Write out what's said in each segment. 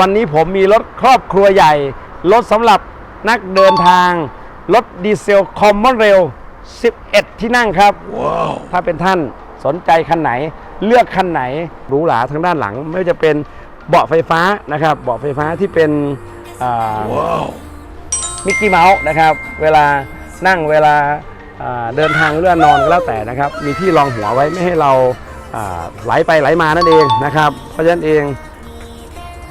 วันนี้ผมมีรถครอบครัวใหญ่ รถสำหรับนักเดินทาง รถดีเซลคอมมอนเรล11 ที่นั่งครับถ้าเป็นท่านสนใจคันไหน เลือกคันไหนหรูหราทางด้านหลัง ไม่ว่าจะเป็นเบาะไฟฟ้านะครับ เบาะไฟฟ้าที่เป็นอ่ามิกกี้เมาส์นะครับ เวลานั่งเวลาอ่าเดินทางเรือนอนก็แล้วแต่นะครับ มีที่รองหัวไว้ไม่ให้เราอ่าไหลไปไหลมานั่นเองนะครับ เพราะฉะนั้นเอง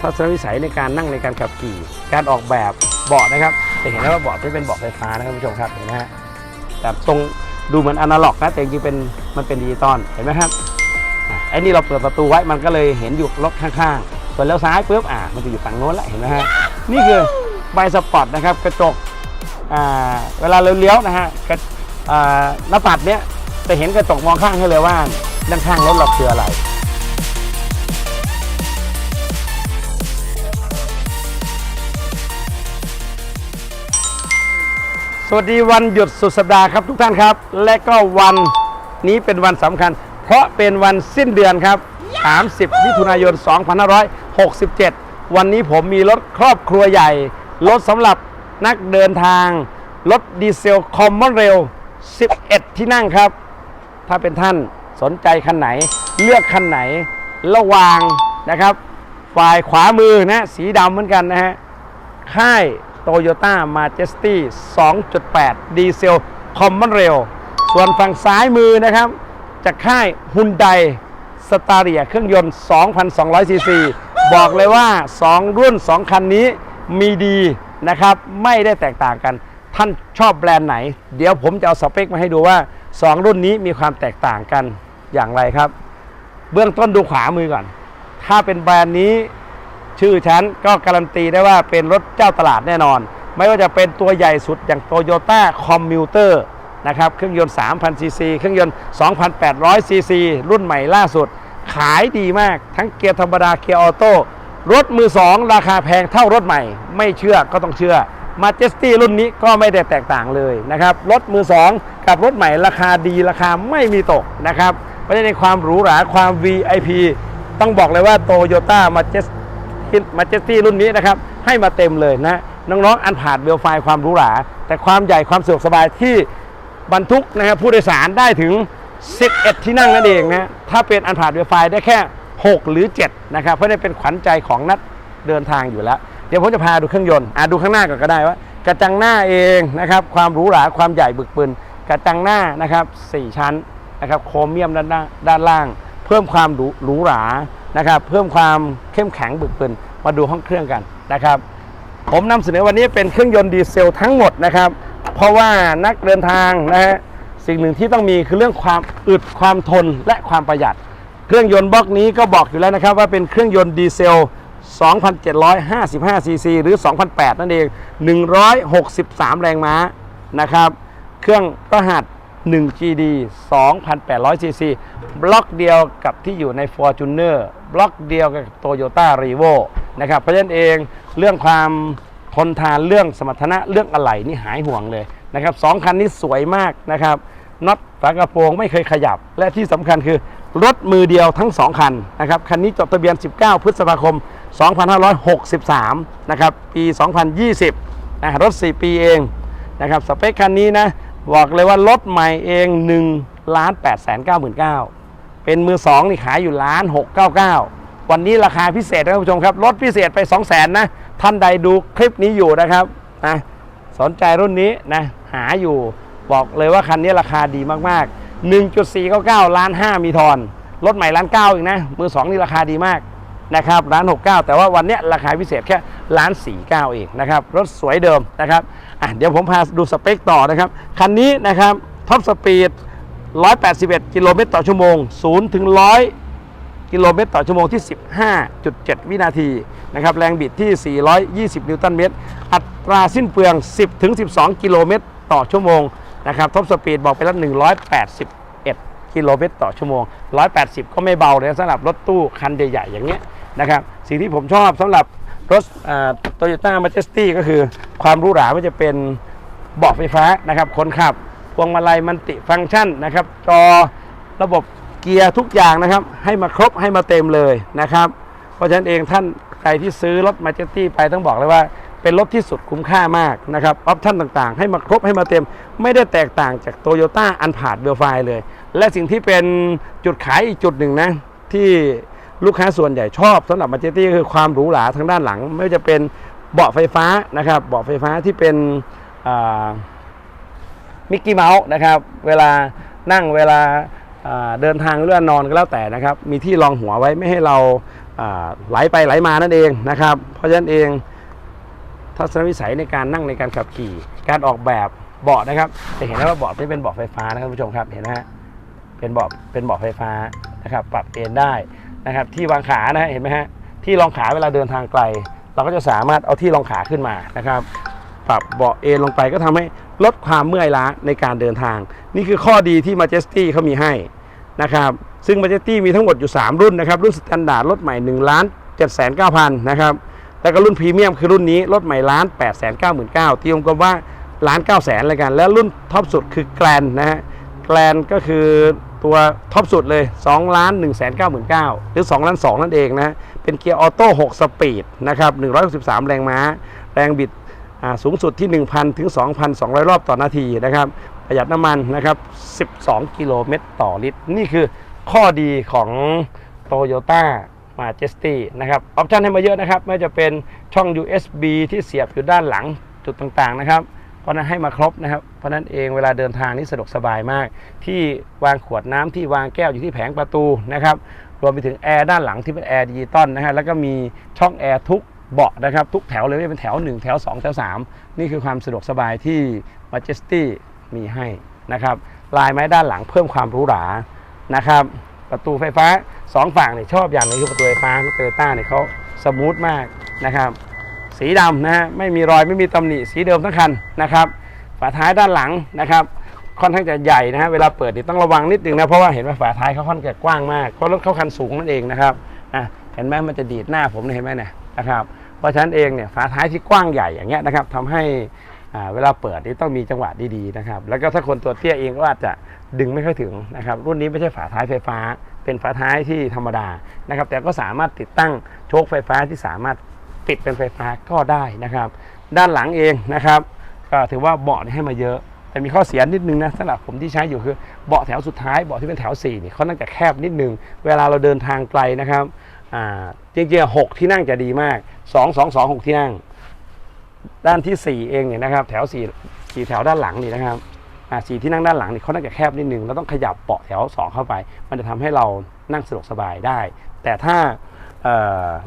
ทัศนวิสัยในการนั่งในการขับขี่ การออกแบบเบาะนะครับจะเห็นได้ว่าเบาะที่เป็นเบาะไฟฟ้านะครับผู้ชมครับเห็นไหมฮะแต่ตรงดูเหมือนอนาล็อกนะแต่จริงๆเป็นมันเป็นดิจิตอลเห็นไหมครับอะไอ้นี่เราเปิดประตูไว้มันก็เลยเห็นอยู่รถข้างๆส่วนเลี้ยวซ้ายปุ๊บอะมันจะอยู่ฝั่งโน้นแล้วเห็นไหมฮะนี่คือใบสปอร์ตนะครับกระจกอ่าเวลาเราเลี้ยวนะฮะกระอ่าหน้าปัดเนี้ยจะเห็นกระจกมองข้างให้เลยว่าด้านข้างรถเราคืออะไร วัสดีวันหยุดสุดสัปดาห์ครับทุกท่านครับ และก็วันนี้เป็นวันสำคัญ เพราะเป็นวันสิ้นเดือนครับ 30 มิถุนายน 2567 วันนี้ผมมีรถครอบครัวใหญ่ รถสำหรับนักเดินทาง รถดีเซลคอมมอนเรล 11 ที่นั่งครับ ถ้าเป็นท่านสนใจคันไหน เลือกคันไหน ระวางนะครับ ฝ่ายขวามือนะสีดำเหมือนกันนะฮะค่าย Toyota Majesty 2.8 ดีเซลคอมมอนเรลส่วนฝั่งซ้ายมือนะครับ จากค่าย Hyundai s t a r i a เครื่องยนต์ 2,200 ซีซี บอกเลยว่า 2 รุ่น 2 คันนี้มีดีนะครับ ไม่ได้แตกต่างกัน ท่านชอบแบรนด์ไหน เดี๋ยวผมจะเอาสเปคมาให้ดูว่า 2 รุ่นนี้มีความแตกต่างกันอย่างไรครับ เบื้องต้นดูขวามือก่อน ถ้าเป็นแบรนด์นี้ ชื่อฉันก็การันตีได้ว่าเป็นรถเจ้าตลาดแน่นอน ไม่ว่าจะเป็นตัวใหญ่สุดอย่าง Toyota Commuter นะครับเครื่องยนต์3,000ซีซีเครื่องยนต์2,800ซีซีรุ่นใหม่ล่าสุด ขายดีมากทั้งเกียร์ธรรมดาเกียร์ออโต้รถมือ2ราคาแพงเท่ารถใหม่ ไม่เชื่อก็ต้องเชื่อ Majesty รุ่นนี้ก็ไม่ได้แตกต่างเลยนะครับรถมือ2กับรถใหม่ราคาดีราคาไม่มีตกนะครับเพราะฉะนั้นในความหรูหราความ VIP ต้องบอกเลยว่า Toyota Majesty มาเจส ตี้รุ่นนี้นะครับ ให้มาเต็มเลยนะน้องๆอันผ่านเบลไฟความหรูหรา แต่ความใหญ่ความสะดวกสบายที่บรรทุกนะครับผู้โดยสารได้ถึง 11 ที่นั่งนั่นเองนะถ้าเป็นอันผ่านเบลไฟได้แค่ 6 หรือ 7 นะครับ เพราะนี่เป็นขวัญใจของนักเดินทางอยู่แล้ว เดี๋ยวผมจะพาดูเครื่องยนต์อะดูข้างหน้าก่อนก็ได้ว่ากระจังหน้าเองนะครับความหรูหราความใหญ่บึกบึนกระจังหน้านะครับสี่ชั้นนะครับโครเมียมด้านด้านล่าง เพิ่มความหรูหรา นะครับ เพิ่มความเข้มแข็งบึกบึนมาดูห้องเครื่องกันนะครับ ผมนำเสนอวันนี้เป็นเครื่องยนต์ดีเซลทั้งหมดนะครับ เพราะว่านักเดินทางนะฮะสิ่งหนึ่งที่ต้องมีคือเรื่องความอึดความทนและความประหยัด เครื่องยนต์บล็อกนี้ก็บอกอยู่แล้วนะครับว่าเป็นเครื่องยนต์ดีเซล 2,755 ซีซีหรือ 2,008 นั่นเอง 163 แรงม้านะครับ เครื่องรหัส 1 GD 2,800ซีซีบล็อกเดียวกับที่อยู่ใน Fortuner บล็อกเดียวกับ Toyota r e v o นะครับเพราะฉะนั้นเองเรื่องความทนทานเรื่องสมรรถนะเรื่องอะไหล่นี่หายห่วงเลยนะครับสองคันนี้สวยมากนะครับน็อตฝากระโปรงไม่เคยขยับ และที่สำคัญคือ รถมือเดียวทั้ง 2 คันนะครับคันนี้จดทะเบียน 19 พฤษภาคม 2563 นะครับ ปี 2020นะรถ 4 ปีเองนะครับสเปคคันนี้นะ บอกเลยว่ารถใหม่เอง1ล้าน8 9 9 0 0เป็นมือ2นี่ขายอยู่ล้าน699 วันนี้ราคาพิเศษนะท่านผู้ชมครับรถพิเศษไป 2 0 0 0 0นนะ ท่านใดดูคลิปนี้อยู่นะครับนะสนใจรุ่นนี้นะ หาอยู่บอกเลยว่าคันนี้ราคาดีมากๆ 1.499 ล้าน 5 มีทอน รถใหม่ล้าน9อีกนะ มือ2นี่ราคาดีมากนะครับล้าน69 แต่ว่าวันนี้ราคาพิเศษแค่ล้าน49เองนะครับ รถสวยเดิมนะครับ อะเดี๋ยวผมพาดูสเปคต่อนะครับ คันนี้นะครับท็อปสปีด 181 กิโลเมตรต่อชั่วโมง 0 ถึง 100 กิโลเมตรต่อชั่วโมงที่ 15.7 วินาทีนะครับแรงบิดที่ 420 นิวตันเมตร อัตราสิ้นเปลือง 10 ถึง 12 กิโลเมตรต่อชั่วโมงนะครับท็อปสปีดบอกไปแล้ว 181 กิโลเมตรต่อชั่วโมง 180 ก็ไม่เบาเลยสำหรับรถตู้คันใหญ่ๆอย่างเงี้ยนะครับสิ่งที่ผมชอบสำหรับ รถโตโยต้ามาเจสตี้ก็คือความหรู้หราว่าจะเป็นเบาะไฟฟ้านะครับคนขับพวงมาลัยมันติฟังก์ชันนะครับจอระบบเกียร์ทุกอย่างนะครับ ให้มาครบให้มาเต็มเลยนะครับ เพราะฉะนั้นเองท่านใครที่ซื้อรถมาเจตตี้ไปต้องบอกเลยว่าเป็นรถที่สุดคุ้มค่ามากนะครับออปชั่นต่างๆ ให้มาครบให้มาเต็ม ไม่ได้แตกต่างจากโตโยต้าอันผาดเบลไฟเลย และสิ่งที่เป็นจุดขายอีกจุดหนึ่งนะที่ ลูกค้าส่วนใหญ่ชอบสำหรับมาเจตตี้คือความหรูหราทางด้านหลัง ไม่ว่าจะเป็นเบาะไฟฟ้านะครับ เบาะไฟฟ้าที่เป็นมิกกี้เมาส์นะครับ เวลานั่งเวลาาเดินทางหรือว่านอนก็แล้วแต่นะครับ มีที่รองหัวไว้ไม่ให้เราาไหลไปไหลมานั่นเองนะครับ เพราะฉะนั้นเองทัศนวิสัยในการนั่งในการขับขี่ การออกแบบเบาะนะครับ จะเห็นได้ว่าเบาะที่เป็นเบาะไฟฟ้านะครับผู้ชมครับเห็นไหมฮะเป็นเบาะเป็นเบาะไฟฟ้านะครับ ปรับเอนได้ นะครับที่วางขานะฮะเห็นไหมฮะที่รองขาเวลาเดินทางไกล เราก็จะสามารถเอาที่รองขาขึ้นมานะครับ ปรับเบาะเอนลงไปก็ทำให้ลดความเมื่อยล้าในการเดินทาง นี่คือข้อดีที่ Majesty เขามีให้นะครับซึ่ง Majesty มีทั้งหมดอยู่ 3 รุ่นนะครับ รุ่นสแตนดาร์ดรถใหม่1ล้าน7 9 0 0 0นะครับแล้วก็รุ่นพรีเมียมคือรุ่นนี้รถใหม่ล้าน8 9 9 0 0 0ตียมกันว่าล้าน9 0 0 0 0เลยกัน แล้วรุ่นท็อปสุดคือแกลนนะฮะแกลนก็คือ ตัวท็อปสุดเลย2ล้าน1 9 9 0 0หรือ2ล้าน2นั่นเองนะ เป็นเกียร์ออโต้6สปีดนะครับ163 แรงม้า แรงบิดสูงสุดที่ 1,000 ถึง 2,200 รอบต่อนาทีนะครับ ประหยัดน้ำมันนะครับ 12 กิโลเมตรต่อลิตร นี่คือข้อดีของ Toyota Majesty นะครับ ออปชันให้มาเยอะนะครับ ไม่ว่าจะเป็นช่อง USB ที่เสียบอยู่ด้านหลังจุดต่างๆนะครับ เพราะนั้นให้มาครบนะครับ เพราะนั้นเองเวลาเดินทางนี่สะดวกสบายมาก ที่วางขวดน้ำที่วางแก้วอยู่ที่แผงประตูนะครับ รวมไปถึงแอร์ด้านหลังที่เป็นแอร์ดิจิตอลนะฮะแล้วก็มีช่องแอร์ทุกเบาะนะครับทุกแถวเลยไม่เป็นแถว 1 แถว 2 แถว 3 นี่คือความสะดวกสบายที่ Majesty มีให้นะครับลายไม้ด้านหลังเพิ่มความหรูหรานะครับประตูไฟฟ้า 2 ฝั่งเนี่ยชอบอย่างหนึงคือประตูไฟฟ้าของโตโยต้าเนี่ยเขาสมูทมากนะครับ สีดำนะฮะไม่มีรอยไม่มีตำหนิสีเดิมทั้งคันนะครับ ฝาท้ายด้านหลังนะครับค่อนข้างจะใหญ่นะฮะเวลาเปิดนี่ต้องระวังนิดนึงนะเพราะว่าเห็นว่าฝาท้ายเขาค่อนข้างกว้างมากเพราะรถเขาคันสูงนั่นเองนะครับอะเห็นไหมมันจะดีดหน้าผมเนี่ยเห็นไหมเนี่ยนะครับเพราะฉะนั้นเองเนี่ยฝาท้ายที่กว้างใหญ่อย่างเงี้ยนะครับทำให้อ่าเวลาเปิดนี่ต้องมีจังหวะดีๆนะครับ แล้วก็ถ้าคนตัวเตี้ยเองก็อาจจะดึงไม่ค่อยถึงนะครับ รุ่นนี้ไม่ใช่ฝาท้ายไฟฟ้า เป็นฝาท้ายที่ธรรมดานะครับ แต่ก็สามารถติดตั้งโชคไฟฟ้าที่สามารถ ติดเป็นไฟฟ้าก็ได้นะครับ ด้านหลังเองนะครับก็ถือว่าเบาะให้มาเยอะ แต่มีข้อเสียนิดนึงนะสำหรับผมที่ใช้อยู่คือเบาะแถวสุดท้ายเบาะที่เป็นแถว4นี่เขาน่าจะแคบนิดนึง เวลาเราเดินทางไกลนะครับจริงๆหกที่นั่งจะดีมาก2 2 2 6ที่นั่ง ด้านที่ 4 เองเนี่ยนะครับ แถว4 4แถวด้านหลังนี่นะครับสี่ที่นั่งด้านหลังนี่เขาน่าจะแคบนิดนึงเราต้องขยับเบาะแถว 2 เข้าไป มันจะทำให้เรานั่งสะดวกสบายได้ แต่ถ้า เ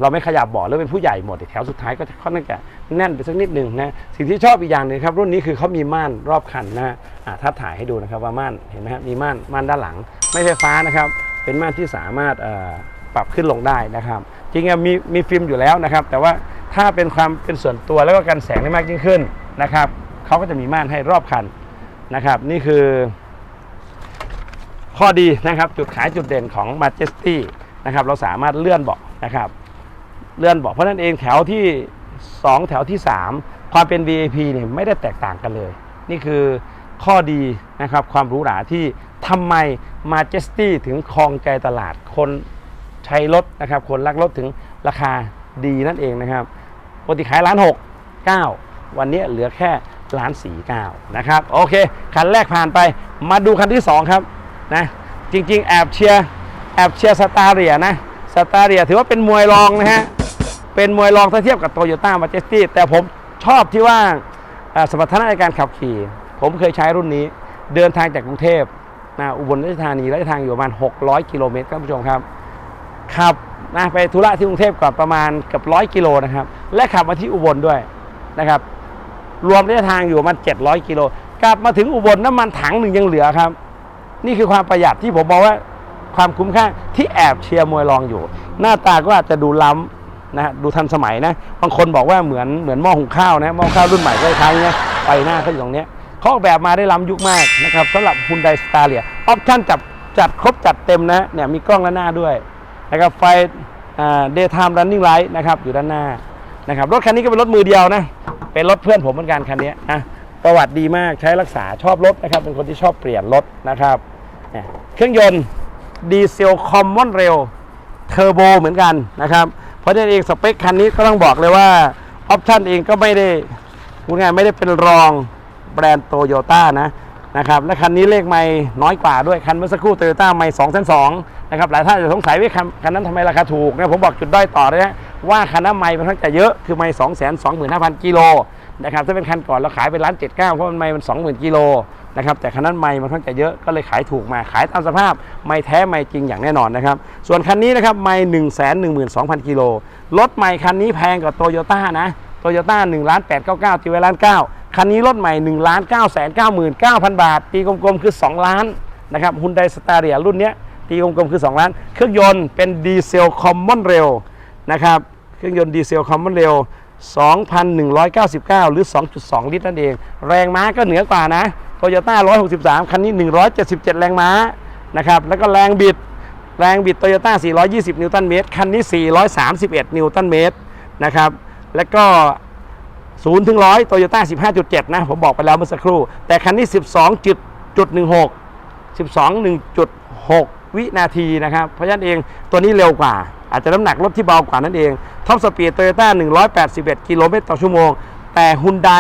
เราไม่ขยับเบาะแล้วเป็นผู้ใหญ่หมดแถวสุดท้ายก็จะค่อนข้างจะแน่นไปสักนิดหนึ่งนะสิ่งที่ชอบอีกอย่างหนึงครับรุ่นนี้คือเขามีม่านรอบคันนะท่าถ้าถ่ายให้ดูนะครับว่าม่านเห็นไหมครับมีม่านม่านด้านหลัง ไม่ไฟฟ้านะครับเป็นม่านที่สามารถปรับขึ้นลงได้นะครับ จริงๆมีมีฟิล์มอยู่แล้วนะครับ แต่ว่าถ้าเป็นความเป็นส่วนตัวแล้วก็กันแสงได้มากยิ่งขึ้นนะครับเขาก็จะมีม่านให้รอบคันนะครับ นี่คือ ข้อดีนะครับจุดขายจุดเด่นของ Majesty นะครับเราสามารถเลื่อนเบาะ นะครับเลื่อนบาะเพราะนั้นเองแถวที่ 2 แถวที่ 3 ความเป็น VIP เนี่ยไม่ได้แตกต่างกันเลย นี่คือข้อดีนะครับความรู้หราที่ทำไม Majesty ถึงครองใจตลาดคนใช้รถนะครับคนรักรถถึงราคาดีนั่นเองนะครับปกติขายล้านหกเก้าวันนี้เหลือแค่ล้านสี่เก้านะครับโอเค คันแรกผ่านไปมาดูคันที่ 2 ครับนะจริงๆ แอบเชียร์แอบเชียร์สตาร์เรียนะ สตาเรียถือว่าเป็นมวยรองนะฮะ เป็นมวยรองถ้าเทียบกับโตโยต้ามาเจสตี้แต่ผมชอบที่ว่าสมรรถนะในการขับขี่ ผมเคยใช้รุ่นนี้ เดินทางจากกรุงเทพนะอุบลราชธานีระยะทางอยู่ประมาณ 600 กิโลเมตรครับผู้ชมครับขับนะไปธุระที่กรุงเทพก่อนประมาณเกือบร้อยกิโลนะครับ และขับมาที่อุบลด้วยนะครับ รวมระยะทางอยู่ประมาณ 700 กิโลกลับมาถึงอุบลน้ำมันถังหนึ่งยังเหลือครับ นี่คือความประหยัดที่ผมบอกว่า ความคุ้มค่าที่แอบเชียร์มวยรองอยู่ หน้าตาก็อาจจะดูล้ำนะฮะดูทันสมัยนะบางคนบอกว่าเหมือนเหมือนหม้อหุงข้าวนะหม้อข้าวรุ่นใหม่ก็คล้ายๆนี้ยไฟหน้าเขาอยู่ตรงนี้เขาออกแบบมาได้ล้ำยุคมากนะครับสำหรับ Hyundai Staria ออปชั่นจับจัดครบจัดเต็มนะเนี่ยมีกล้องด้านหน้าด้วยนะครับไฟอ่า daytime running light นะครับอยู่ด้านหน้านะครับรถคันนี้ก็เป็นรถมือเดียวนะเป็นรถเพื่อนผมเหมือนกันคันนี้นะประวัติดีมากใช้รักษาชอบรถนะครับเป็นคนที่ชอบเปลี่ยนรถนะครับเนี่ยเครื่องยนต์ ดีเซลคอมมอนเรลเทอร์โบเหมือนกันนะครับ เพราะฉะนั้นเองสเปคคันนี้ก็ต้องบอกเลยว่าออปชันเองก็ไม่ได้พูดง่ายไม่ได้เป็นรองแบรนด์โตโยต้านะนะครับและคันนี้เลขไม่น้อยกว่าด้วยคันเมื่อสักครู่โตโยต้าไม่สองแสนสองนะครับหลายท่านจะสงสัยว่าคันคันนั้นทำไมราคาถูกนะผมบอกจุดด้อยต่อเลยนะว่าคันนั้นไม่มันค่อนข้างจะเยอะคือไม่สองแสนสองหมื่นห้าพันกิโลนะครับถ้าเป็นคันก่อนเราขายไปล้านเจ็ดเก้าเพราะมันไม่มันสองหมื่นกิโล นะครับแต่คันนั้นไม่มันค่อนข้างจะเยอะก็เลยขายถูกมาขายตามสภาพ ไม่แท้ไม่จริงอย่างแน่นอนนะครับส่วนคันนี้นะครับไม่หนึ่งแสนหนึ่งหมื่นสองพันกิโลรถใหม่คันนี้แพงกว่าโตโยต้านะโตโยต้าหนึ่งล้านแปดเก้าเก้าตีไว้ล้านเก้าคันนี้รถใหม่หนึ่งล้านเก้าแสนเก้าหมื่นเก้าพันบาท ตีกลมๆคือ2ล้านนะครับฮุนไดสตาร์เรียรุ่นเนี้ยตีกลมๆคือ2ล้าน เครื่องยนต์เป็นดีเซลคอมมอนเรลนะครับเครื่องยนต์ดีเซลคอมมอนเรล2,199 หรือ 2.2 ลิตรนั่นเอง แรงม้าก็เหนือกว่านะ โตโยต้า163 คันนี้ 177 แรงม้านะครับ แล้วก็แรงบิด แรงบิดโตโยต้า420 นิวตันเมตร คันนี้ 431 นิวตันเมตรนะครับ แล้วก็0ถึง100โตโยต้า15.7 นะ ผมบอกไปแล้วเมื่อสักครู่ แต่คันนี้ 12.16 12 1.6 วินาทีนะครับ เพราะฉะนั้นเองตัวนี้เร็วกว่า อาจจะน้ำหนักรถที่เบากว่านั่นเองท็อปสปีดโตโยต้า181 กิโลเมตรต่อชั่วโมง แต่ฮุนได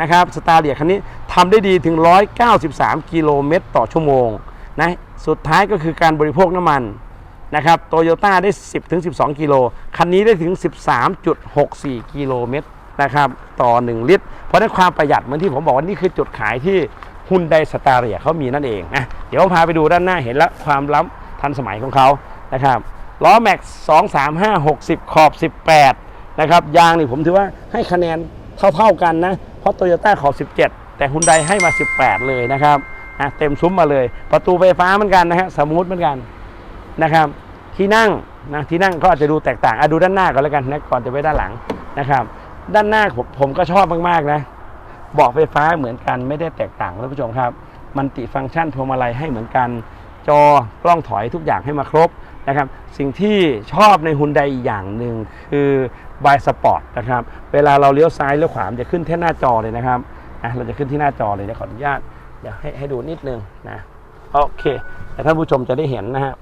นะครับสตาร์เลียคันนี้ทำได้ดีถึง 193 กิโลเมตรต่อชั่วโมงนะสุดท้ายก็คือการบริโภคน้ำมันนะครับโตโยต้าได้ 10ถึง12 กิโล คันนี้ได้ถึง 13.64 กิโลเมตรนะครับต่อ 1 ลิตร เพราะฉะนั้นความประหยัดเหมือนที่ผมบอกว่านี่คือจุดขายที่ฮุนไดสตาร์เลียเขามีนั่นเองนะเดี๋ยวผมพาไปดูด้านหน้าเห็นแล้วความล้ำทันสมัยของเขานะครับล้อแม็กซ์2 3 5 60 ขอบ 18 นะครับ ยางนี่ผมถือว่าให้คะแนน เท่าๆกันนะ เพราะโตโยต้าขอบ17 แต่ฮุนไดให้มา 18 เลยนะครับอะเต็มซุ้มมาเลย ประตูไฟฟ้าเหมือนกันนะฮะสมูทเหมือนกันนะครับ ที่นั่งนะที่นั่งก็อาจจะดูแตกต่างอะดูด้านหน้าก่อนแล้วกันนะก่อนจะไปด้านหลังนะครับ ด้านหน้าผมผมก็ชอบมากๆนะเบาะไฟฟ้าเหมือนกันไม่ได้แตกต่างท่านผู้ชมครับ มันติฟังก์ชันพวงมาลัยให้เหมือนกัน จอกล้องถอยทุกอย่างให้มาครบนะครับ สิ่งที่ชอบในฮุนไดอีกอย่างหนึ่งคือ บายสปอร์ตนะครับ เวลาเราเลี้ยวซ้ายเลี้ยวขวามจะขึ้นที่หน้าจอเลยนะครับอะเราจะขึ้นที่หน้าจอเลยเดี๋ยวขออนุญาตเดี๋ยวให้ให้ดูนิดนึงนะโอเคแต่ท่านผู้ชมจะได้เห็นนะฮะ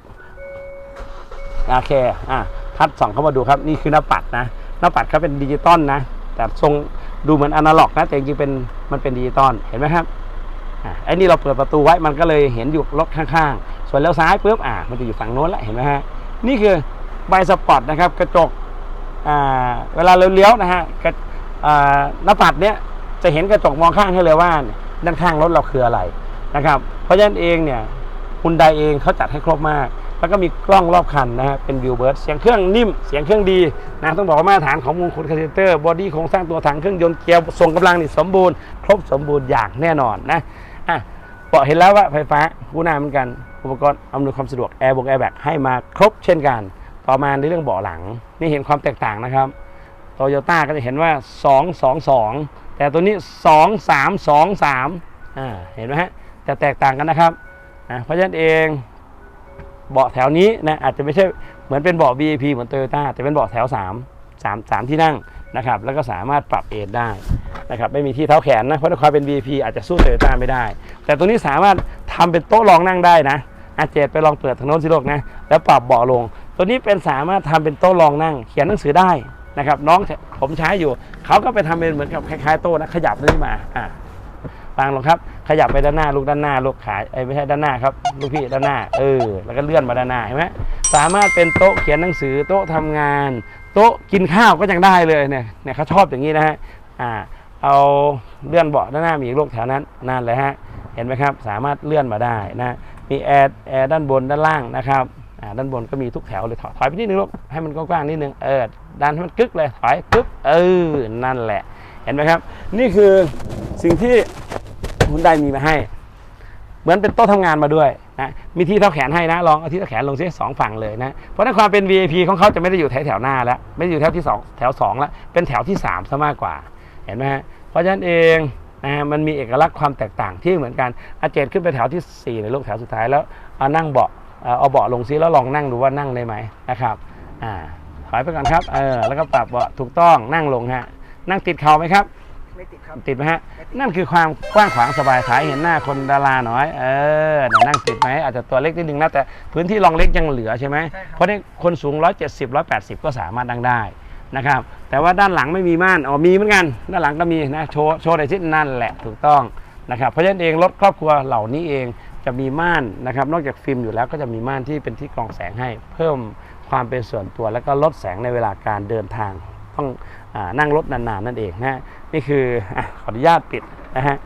โอเคอะพัดส่องเข้ามาดูครับนี่คือหน้าปัดนะหน้าปัดเขาเป็นดิจิตอลนะ แต่ทรงดูเหมือนอนาล็อกนะแต่จริงๆเป็นมันเป็นดิจิตอลเห็นไหมครับอะไอ้นี่เราเปิดประตูไว้มันก็เลยเห็นอยู่รถข้างๆ ส่วนเลี้ยวซ้ายปุ๊บอะมันจะอยู่ฝั่งโน้นแล้วเห็นไหมฮะนี่คือใบสปอร์ตนะครับกระจก เวลาเราเลี้ยวนะฮะกระหน้าปัดเนี้ยจะเห็นกระจกมองข้างให้เลยว่าด้านข้างรถเราคืออะไรนะครับ เพราะฉะนั้นเองเนี่ยคุณไดเองเขาจัดให้ครบมาก แล้วก็มีกล้องรอบคันนะฮะเป็นวิวเบิร์ดเสียงเครื่องนิ่ม เสียงเครื่องดีนะต้องบอกว่ามาตรฐานของมงคลคาเซเตอร์บอดี้โครงสร้างตัวถังเครื่องยนต์เกียร์ทรงกำลังนี่สมบูรณ์ครบสมบูรณ์อย่างแน่นอนนะอะเบาะเห็นแล้วว่าไฟฟ้าคู่หน้าเหมือนกันอุปกรณ์อำนวยความสะดวกแอร์บงแอร์แบ็กให้มาครบเช่นกัน ต่อมาในเรื่องเบาะหลัง นี่เห็นความแตกต่างนะครับโตโยต้าก็จะเห็นว่า 222 แต่ตัวนี้ 2323อ่าเห็นไหมฮะจะแตกต่างกันนะครับอะเพราะฉะนั้นเองเบาะแถวนี้นะอาจจะไม่ใช่เหมือนเป็นเบาะ VIP เหมือนโตโยต้าแต่เป็นเบาะแถว 3 3 3 ที่นั่งนะครับแล้วก็สามารถปรับเอนได้นะครับไม่มีที่เท้าแขนนะเพราะด้วยความเป็น VIP อาจจะสู้โตโยต้าไม่ได้ แต่ตัวนี้สามารถทำเป็นโต๊ะรองนั่งได้นะอาเจตไปลองเปิดทางโน้นสิโลกนะแล้วปรับเบาะลง ตัวนี้เป็นสามารถทำเป็นโต๊ะรองนั่ง เขียนหนังสือได้นะครับ น้องผมใช้อยู่ เขาก็ไปทำเป็นเหมือนกับคล้ายๆโต๊ะนะขยับนี่มาอ่าฟังลงครับ ขยับไปด้านหน้าลูกด้านหน้าลูกขาไอ้ยไม่ใช่ด้านหน้าครับลูกพี่ด้านหน้าเออแล้วก็เลื่อนมาด้านหน้าเห็นไหมสามารถเป็นโต๊ะเขียนหนังสือโต๊ะทำงาน โต๊ะกินข้าวก็ยังได้เลยเนี่ยเนี่ยเขาชอบอย่างนี้นะฮะอ่าเอาเลื่อนเบาะด้านหน้ามีอีกลูกแถวนั้นนั่นเลยฮะเห็นไหมครับ สามารถเลื่อนมาได้นะมีแอร์แอร์ด้านบนด้านล่างนะครับ ด้านบนก็มีทุกแถวเลย ถอยไปนิดนึงลูกให้มันกว้างๆนิดนึงเออดันให้มันกึกเลยถอยกึกเออนั่นแหละ เห็นไหมครับ นี่คือสิ่งที่คุณได้มีมาให้ เหมือนเป็นโต๊ะทำงานมาด้วยนะมีที่เท้าแขนให้นะลองเอาที่เท้าแขนลงซิสองฝั่งเลยนะเพราะในความเป็น VIP ของเขาจะไม่ได้อยู่แถวแถวหน้าแล้วไม่ได้อยู่แถวที่สองแถวสองแล้วเป็นแถวที่สามซะมากกว่าเห็นไหมฮะเพราะฉะนั้นเองนะฮะมันมีเอกลักษณ์ความแตกต่างที่เหมือนกันอาเจตขึ้นไปแถวที่สี่ในลูกแถวสุดท้ายแล้วเอานั่งเบาะ เอาเอาเบาะลงซิแล้วลองนั่งดูว่านั่งได้ไหมนะครับอ่าถอยไปก่อนครับเออแล้วก็ปรับเบาะถูกต้องนั่งลงฮะนั่งติดเข่าไหมครับไม่ติดครับติดไหมฮะนั่นคือความกว้างขวางสบายถ่ายเห็นหน้าคนดาราหน่อยเออน่ะนั่งติดไหมอาจจะตัวเล็กนิดนึงนะแต่พื้นที่รองเล็กยังเหลือใช่ไหมใช่ครับเพราะนี่คนสูง 170 180 ก็สามารถนั่งได้นะครับแต่ว่าด้านหลังไม่มีม่านอ๋อมีเหมือนกันด้านหลังก็มีนะโชว์โชว์ในที่นั่นแหละถูกต้องนะครับเพราะฉะนั้นเองรถครอบครัวเหล่านี้เอง จะมีม่านนะครับ นอกจากฟิล์มอยู่แล้วก็จะมีม่านที่เป็นที่กรองแสงให้ เพิ่มความเป็นส่วนตัว แล้วก็ลดแสงในเวลาการเดินทาง ต้องอานั่งรถนานๆนั่นเองนะฮะนี่คืออะขออนุญาตปิดนะฮะ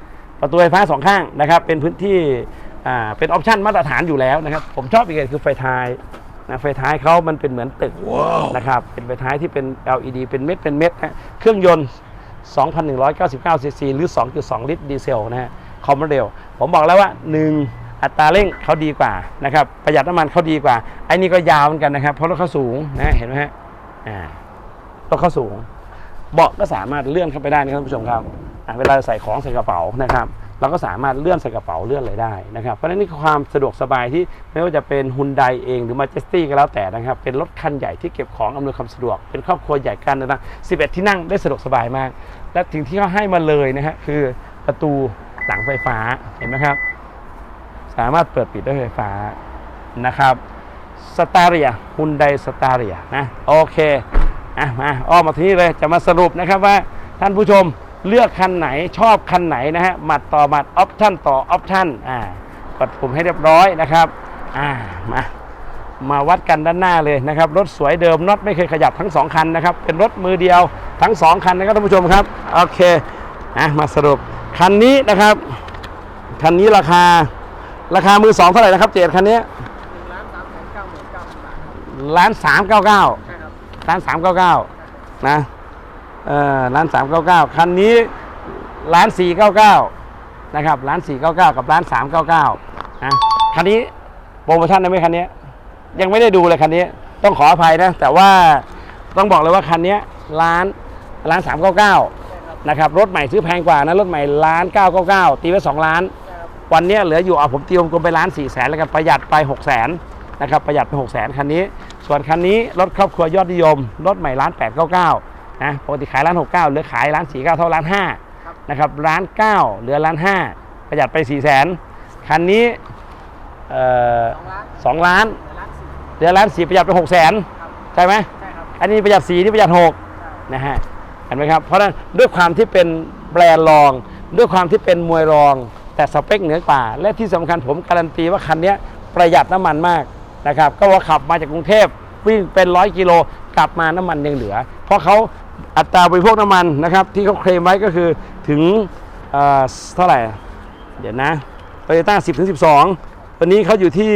ประตูไฟฟ้าสองข้างนะครับ เป็นพื้นที่อ่าเป็นออปชันมาตรฐานอยู่แล้วนะครับ ผมชอบอีกอย่างคือไฟท้ายนะไฟท้ายเขามันเป็นเหมือนตึกนะครับ เป็นไฟท้ายที่เป็น LED เป็นเม็ดเป็นเม็ดนะเครื่องยนต์ 2,199ซีซีหรือ 2.2 ลิตรดีเซลนะฮะคอมมอนเรลผมบอกแล้วว่า 1 อัตราเร่งเขาดีกว่านะครับประหยัดน้ำมันเขาดีกว่าไอ้นี่ก็ยาวเหมือนกันนะครับเพราะรถเขาสูงนะเห็นไหมฮะอ่ารถเขาสูง เบาะก็สามารถเลื่อนเข้าไปได้นะครับท่านผู้ชมครับเวลาใส่ของใส่กระเป๋านะครับเราก็สามารถเลื่อนใส่กระเป๋าเลื่อนอะไรได้นะครับเพราะฉะนั้นนี่ความสะดวกสบายที่ไม่ว่าจะเป็นฮุนไดเองหรือมาเจสตี้ก็แล้วแต่นะครับ เป็นรถคันใหญ่ที่เก็บของอำนวยความสะดวก เป็นครอบครัวใหญ่กันนะ11ที่นั่งได้สะดวกสบายมาก และสิ่งที่เขาให้มาเลยนะฮะคือประตูหลังไฟฟ้าเห็นไหมครับ สามารถเปิดปิดด้วยไฟฟ้านะครับสตาเรียฮุนไดสตาเรียนะโอเคอะมาอ้อมมาที่นี่เลยจะมาสรุปนะครับว่าท่านผู้ชมเลือกคันไหนชอบคันไหนนะฮะหมัดต่อหมัดออปชั่นต่อออปชั่นอ่ากดปุ่มให้เรียบร้อยนะครับอ่ามามาวัดกันด้านหน้าเลยนะครับ รถสวยเดิมน็อตไม่เคยขยับทั้งสองคันนะครับ เป็นรถมือเดียวทั้งสองคันนะครับท่านผู้ชมครับ โอเคอะมาสรุปคันนี้นะครับ คันนี้ราคา ราคามือสองเท่าไหร่นะครับเจดคันนี้หนึ่งล้านสามแสนเก้าหมื่นเก้าพันบาทครับล้านสามเก้าเก้าใช่ครับล้านสามเก้าเก้านะเอ่อล้านสามเก้าเก้าคันนี้ล้านสี่เก้าเก้านะครับล้านสี่เก้าเก้ากับล้านสามเก้าเก้านะคันนี้โปรโมชั่นได้ไหมคันนี้ ยังไม่ได้ดูเลยคันนี้ ต้องขออภัยนะ แต่ว่าต้องบอกเลยว่าคันนี้ล้านล้านสามเก้าเก้านะครับรถใหม่ซื้อแพงกว่านะรถใหม่ล้านเก้าเก้าเก้าตีไว้สองล้านใช่ครับ วันนี้เหลืออยู่เอาผมตีวงกลมไปล้านสี่แสนแล้วกันประหยัดไป6 0แสนนะครับประหยัดไป6 0แสนคันนี้ ส่วนคันนี้รถครอบครัวยอดนิยมรถใหม่ล้าน8 9 9นะปกติขายล้าน6 9เหลือขายล้าน4 9เท่าล้าน5นะครับล้าน9เหลือล้าน5ประหยัดไป4แสนคันนี้เอ่อสองล้านสองล้านเหลือล้านสี่เหลือล้าน4ประหยัดไป6แสนครับใช่ไหมใช่ครับอันนี้ประหยัด4นี่ประหยัด6นะฮะเห็นไหมครับเพราะฉะนั้นด้วยความที่เป็นแบรนด์รอง ด้วยความที่เป็นมวยรอง แต่สเปคเหนือกว่า และที่สำคัญผมการันตีว่าคันนี้ประหยัดน้ำมันมากนะครับ ก็ว่าขับมาจากกรุงเทพวิ่งเป็นร้อยกิโลกลับมาน้ำมันยังเหลือ เพราะเขาอัตราบริโภคน้ำมันนะครับที่เขาเคลมไว้ก็คือถึงเอ่อเท่าไหร่ เดี๋ยวนะโตโยต้า10ถึง12ตัวนี้เขาอยู่ที่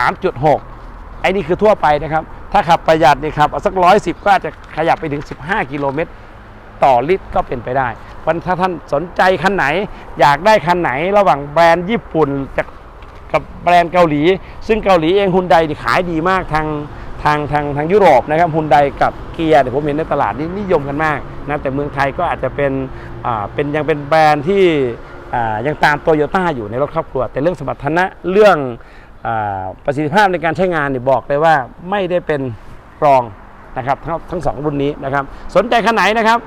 13.6ไอ้นี่คือทั่วไปนะครับ ถ้าขับประหยัดนี่ครับสักร้อยสิบก็อาจจะขยับไปถึง 15 กิโลเมตร ต่อลิตรก็เป็นไปได้ วันถ้าท่านสนใจคันไหน อยากได้คันไหนระหว่างแบรนด์ญี่ปุ่นจากกับแบรนด์เกาหลี ซึ่งเกาหลีเองฮุนไดนี่ขายดีมากทางทางทางทางยุโรปนะครับฮุนไดกับเกียร์เนี่ยผมเห็นในตลาดนี่นิยมกันมากนะแต่เมืองไทยก็อาจจะเป็นอ่าเป็นยังเป็นแบรนด์ที่อ่ายังตามโตโยต้าอยู่ในรถครอบครัว แต่เรื่องสมรรถนะเรื่องอาประสิทธิภาพในการใช้งานเนี่ยบอกเลยว่าไม่ได้เป็นรองนะครับทั้งทั้งสองรุ่นนี้นะครับ สนใจคันไหนนะครับ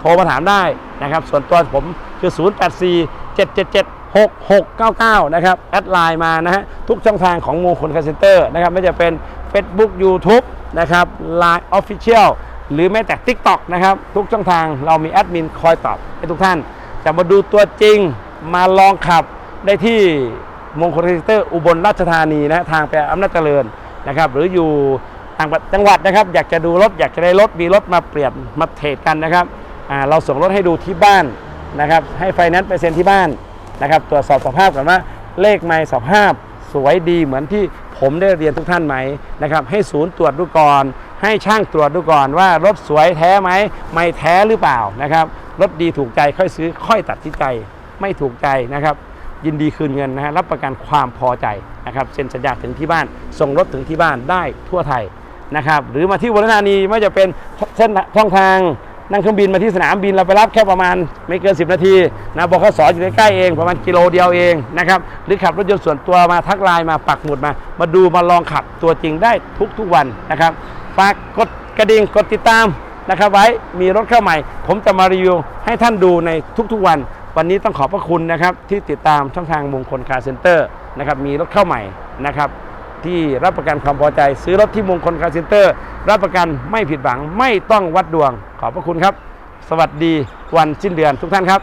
โทรมาถามได้นะครับส่วนตัวผมคือ 084 777 6699 นะครับ แอดไลน์มานะฮะทุกช่องทางของมูคนคาเซนเตอร์นะครับไม่ว่าจะเป็น Facebook YouTube นะครับ Line Official หรือแม้แต่ TikTok นะครับ ทุกช่องทางเรามีแอดมินคอยตอบให้ทุกท่าน จะมาดูตัวจริงมาลองขับได้ที่มงคลคาเซนเตอร์อุบลราชธานีนะทางไปอำนาจเจริญนะครับหรืออยู่ต่างจังหวัดนะครับ อยากจะดูรถอยากจะได้รถมีรถมาเปลี่ยนมาเทรดกันนะครับ เราส่งรถให้ดูที่บ้านนะครับให้ไฟแนนซ์ไปเซ็นที่บ้านนะครับตรวจสอบสภาพกันว่าเลขไม้สภาพสวยดีเหมือนที่ผมได้เรียนทุกท่านไหมนะครับให้ศูนย์ตรวจดูก่อนให้ช่างตรวจดูก่อนว่ารถสวยแท้ไหมไม่แท้หรือเปล่านะครับรถดีถูกใจค่อยซื้อค่อยตัดสินใจ ไม่ถูกใจนะครับ ยินดีคืนเงินนะฮะรับประกันความพอใจนะครับเซ็นสัญญาถึงที่บ้าน ส่งรถถึงที่บ้านได้ทั่วไทยนะครับหรือมาที่วรนานีไม่ว่าจะเป็นเส้นช่องทาง นั่งเครื่องบินมาที่สนามบินเราไปรับแค่ประมาณไม่เกิน 10 นาทีนะบขสออยู่ใกล้ๆเองประมาณกิโลเดียวเองนะครับหรือขับรถยนต์ส่วนตัวมาทักไลน์มาปักหมุดมา มาดูมาลองขับตัวจริงได้ทุกทุกวันนะครับฝากกดกระดิ่งกดติดตามนะครับไว้มีรถเข้าใหม่ ผมจะมารีวิวให้ท่านดูในทุกๆวัน วันนี้ต้องขอบพระคุณนะครับที่ติดตามช่องทางมงคลคาร์เซ็นเตอร์นะครับมีรถเข้าใหม่นะครับที่รับประกันความพอใจซื้อรถที่มงคลคาร์เซ็นเตอร์ รับประกันไม่ผิดหวังไม่ต้องวัดดวง ขอบพระคุณครับ สวัสดีวันสิ้นเดือนทุกท่านครับ